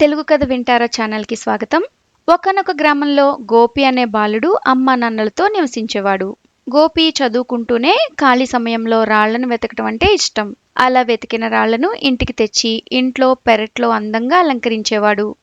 తెలుగు కథ వింటారా ఛానల్కి స్వాగతం. ఒకనొక గ్రామంలో గోపి అనే బాలుడు అమ్మ నాన్నలతో నివసించేవాడు. గోపి చదువుకుంటూనే ఖాళీ సమయంలో రాళ్ళను వెతకటం అంటే ఇష్టం. అలా వెతికిన రాళ్ళను ఇంటికి తెచ్చి ఇంట్లో పెరట్లో అందంగా అలంకరించేవాడు.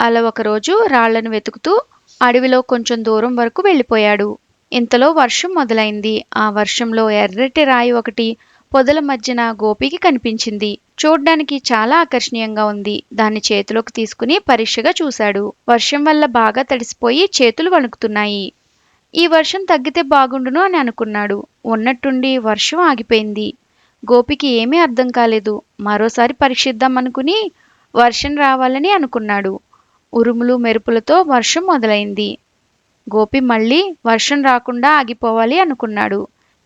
అలా ఒకరోజు రాళ్ళను వెతుకుతూ అడవిలో కొంచెం దూరం వరకు వెళ్ళిపోయాడు. ఇంతలో వర్షం మొదలైంది. ఆ వర్షంలో ఎర్రటి రాయి ఒకటి పొదల మధ్యన గోపికి కనిపించింది. చూడ్డానికి చాలా ఆకర్షణీయంగా ఉంది. దాన్ని చేతిలోకి తీసుకుని పరీక్షగా చూశాడు. వర్షం వల్ల బాగా తడిసిపోయి చేతులు వణుకుతున్నాయి. ఈ వర్షం తగ్గితే బాగుండును అని అనుకున్నాడు. ఉన్నట్టుండి వర్షం ఆగిపోయింది. గోపికి ఏమీ అర్థం కాలేదు. మరోసారి పరీక్షిద్దాం అనుకుని వర్షం రావాలని అనుకున్నాడు. ఉరుములు మెరుపులతో వర్షం మొదలైంది. గోపి మళ్ళీ వర్షం రాకుండా ఆగిపోవాలి అనుకున్నాడు.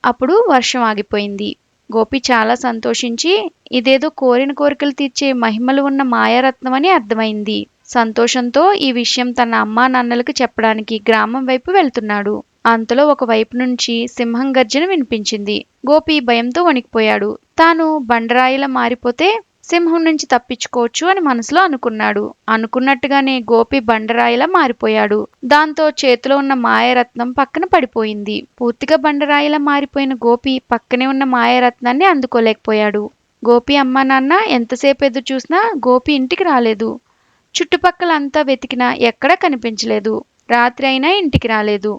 అప్పుడు వర్షం ఆగిపోయింది. గోపి చాలా సంతోషించి ఇదేదో కోరిన కోరికలు తీర్చే మహిమలు ఉన్న మాయారత్నం అని అర్థమైంది. సంతోషంతో ఈ విషయం తన అమ్మా నాన్నలకు చెప్పడానికి గ్రామం వైపు వెళ్తున్నాడు. అంతలో ఒక వైపు నుంచి సింహం గర్జన వినిపించింది. గోపి భయంతో వణికిపోయాడు. తాను బండరాయిలా మారిపోతే సింహం నుంచి తప్పించుకోవచ్చు అని మనసులో అనుకున్నాడు. అనుకున్నట్టుగానే గోపి బండరాయిలా మారిపోయాడు. దాంతో చేతిలో ఉన్న మాయరత్నం పక్కన పడిపోయింది. పూర్తిగా బండరాయిలా మారిపోయిన గోపి పక్కనే ఉన్న మాయరత్నాన్ని అందుకోలేకపోయాడు. గోపి అమ్మ నాన్న ఎంతసేపు ఎదురు చూసినా గోపి ఇంటికి రాలేదు. చుట్టుపక్కల అంతా వెతికినా ఎక్కడా కనిపించలేదు. రాత్రి అయినా ఇంటికి రాలేదు.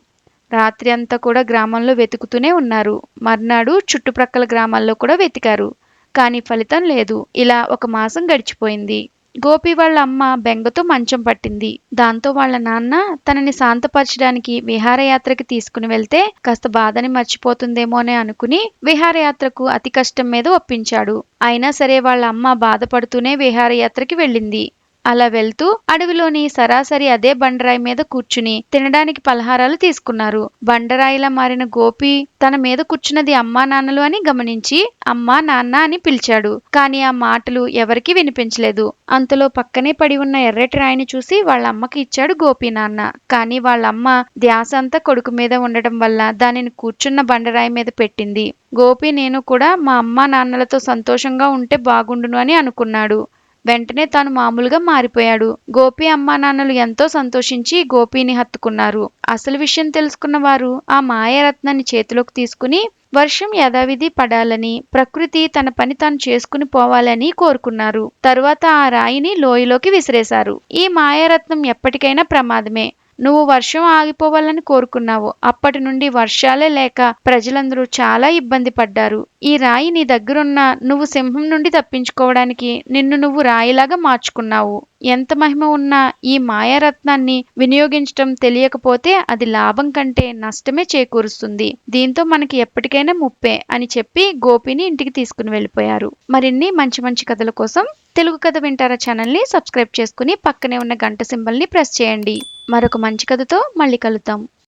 రాత్రి అంతా కూడా గ్రామంలో వెతుకుతూనే ఉన్నారు. మర్నాడు చుట్టుప్రక్కల గ్రామాల్లో కూడా వెతికారు. కానీ ఫలితం లేదు. ఇలా ఒక మాసం గడిచిపోయింది. గోపి వాళ్ళ అమ్మ బెంగతో మంచం పట్టింది. దాంతో వాళ్ళ నాన్న తనని శాంతపరచడానికి విహారయాత్రకి తీసుకుని వెళ్తే కాస్త బాధని మర్చిపోతుందేమో అనుకుని విహారయాత్రకు అతి కష్టం మీద ఒప్పించాడు. అయినా సరే వాళ్ళ అమ్మ బాధపడుతూనే విహారయాత్రకి వెళ్ళింది. అలా వెళ్తూ అడవిలోని సరాసరి అదే బండరాయి మీద కూర్చుని తినడానికి పలహారాలు తీసుకున్నారు. బండరాయిలా మారిన గోపి తన మీద కూర్చున్నది అమ్మా నాన్నలు అని గమనించి అమ్మా నాన్న అని పిలిచాడు. కానీ ఆ మాటలు ఎవరికీ వినిపించలేదు. అంతలో పక్కనే పడి ఉన్న ఎర్రటి రాయిని చూసి వాళ్ళ అమ్మకి ఇచ్చాడు గోపి నాన్న. కానీ వాళ్ళ అమ్మ ధ్యాస అంతా కొడుకు మీద ఉండటం వల్ల దానిని కూర్చున్న బండరాయి మీద పెట్టింది. గోపి నేను కూడా మా అమ్మా నాన్నలతో సంతోషంగా ఉంటే బాగుండును అని అనుకున్నాడు. వెంటనే తాను మామూలుగా మారిపోయాడు. గోపి అమ్మా నాన్నలు ఎంతో సంతోషించి గోపిని హత్తుకున్నారు. అసలు విషయం తెలుసుకున్న వారు ఆ మాయారత్నాన్ని చేతిలోకి తీసుకుని వర్షం యథావిధి పడాలని ప్రకృతి తన పని తాను చేసుకుని పోవాలని కోరుకున్నారు. తరువాత ఆ రాయిని లోయలోకి విసిరేశారు. ఈ మాయారత్నం ఎప్పటికైనా ప్రమాదమే. నువ్వు వర్షం ఆగిపోవాలని కోరుకున్నావు. అప్పటి నుండి వర్షాలే లేక ప్రజలందరూ చాలా ఇబ్బంది పడ్డారు. ఈ రాయి నీ దగ్గరున్న నువ్వు సింహం నుండి తప్పించుకోవడానికి నిన్ను నువ్వు రాయిలాగా మార్చుకున్నావు. ఎంత మహిమ ఉన్నా ఈ మాయారత్నాన్ని వినియోగించటం తెలియకపోతే అది లాభం కంటే నష్టమే చేకూరుస్తుంది. దీంతో మనకి ఎప్పటికైనా ముప్పే అని చెప్పి గోపిని ఇంటికి తీసుకుని వెళ్ళిపోయారు. మరిన్ని మంచి మంచి కథల కోసం తెలుగు కథ వింటారా ఛానల్ని సబ్స్క్రైబ్ చేసుకుని పక్కనే ఉన్న గంట సింబల్ని ప్రెస్ చేయండి. మరొక మంచి కథతో మళ్ళీ కలుద్దాం.